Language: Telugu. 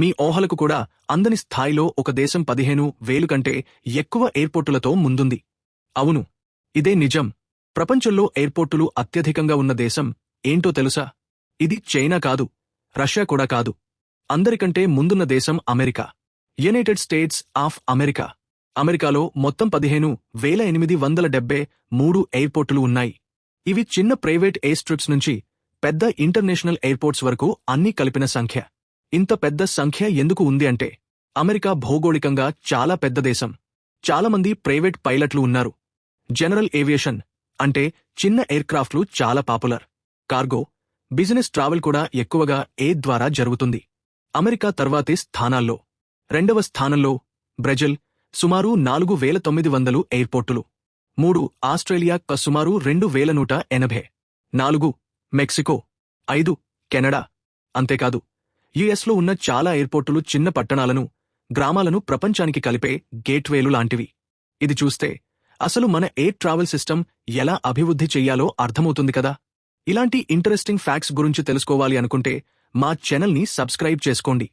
మీ ఊహలకు కూడా అందని స్థాయిలో ఒక దేశం పదిహేను వేలు కంటే ఎక్కువ ఎయిర్పోర్టులతో ముందుంది. అవును ఇదే నిజం. ప్రపంచంలో ఎయిర్పోర్టులు అత్యధికంగా ఉన్న దేశం ఏంటో తెలుసా? ఇది చైనా కాదు రష్యా కూడా కాదు. అందరికంటే ముందున్న దేశం America. United States of America. అమెరికాలో మొత్తం పదిహేను వేల ఎనిమిది వందల డెబ్బై మూడు ఎయిర్పోర్టులు ఉన్నాయి. ఇవి చిన్న ప్రైవేట్ ఎయిర్ స్ట్రిప్స్ నుంచి పెద్ద ఇంటర్నేషనల్ ఎయిర్పోర్ట్స్ వరకు అన్నీ కలిపిన సంఖ్య. ఇంత పెద్ద సంఖ్య ఎందుకు ఉంది అంటే అమెరికా భౌగోళికంగా చాలా పెద్ద దేశం. చాలామంది ప్రైవేట్ పైలట్లు ఉన్నారు. జనరల్ ఏవియేషన్ అంటే చిన్న ఎయిర్క్రాఫ్ట్లు చాలా పాపులర్. కార్గో బిజినెస్ ట్రావెల్ కూడా ఎక్కువగా ఏ ద్వారా జరుగుతుంది. అమెరికా తర్వాతి స్థానాల్లో. రెండవ స్థానంలో బ్రెజిల్ సుమారు నాలుగు వేల తొమ్మిది వందలు ఎయిర్పోర్టులు. మూడు ఆస్ట్రేలియా సుమారు రెండు వేల నూట ఎనభై. నాలుగు మెక్సికో. ఐదు కెనడా. అంతేకాదు యుఎస్లో ఉన్న చాలా ఎయిర్పోర్టులు చిన్న పట్టణాలను గ్రామాలను ప్రపంచానికి కలిపే గేట్వేలు లాంటివి. ఇది చూస్తే అసలు మన ఎయిర్ ట్రావెల్ సిస్టమ్ ఎలా అభివృద్ధి చెయ్యాలో అర్థమవుతుంది కదా? ఇలాంటి ఇంట్రెస్టింగ్ ఫ్యాక్ట్స్ గురించి తెలుసుకోవాలి అనుకుంటే మా ఛానల్ని సబ్స్క్రైబ్ చేసుకోండి.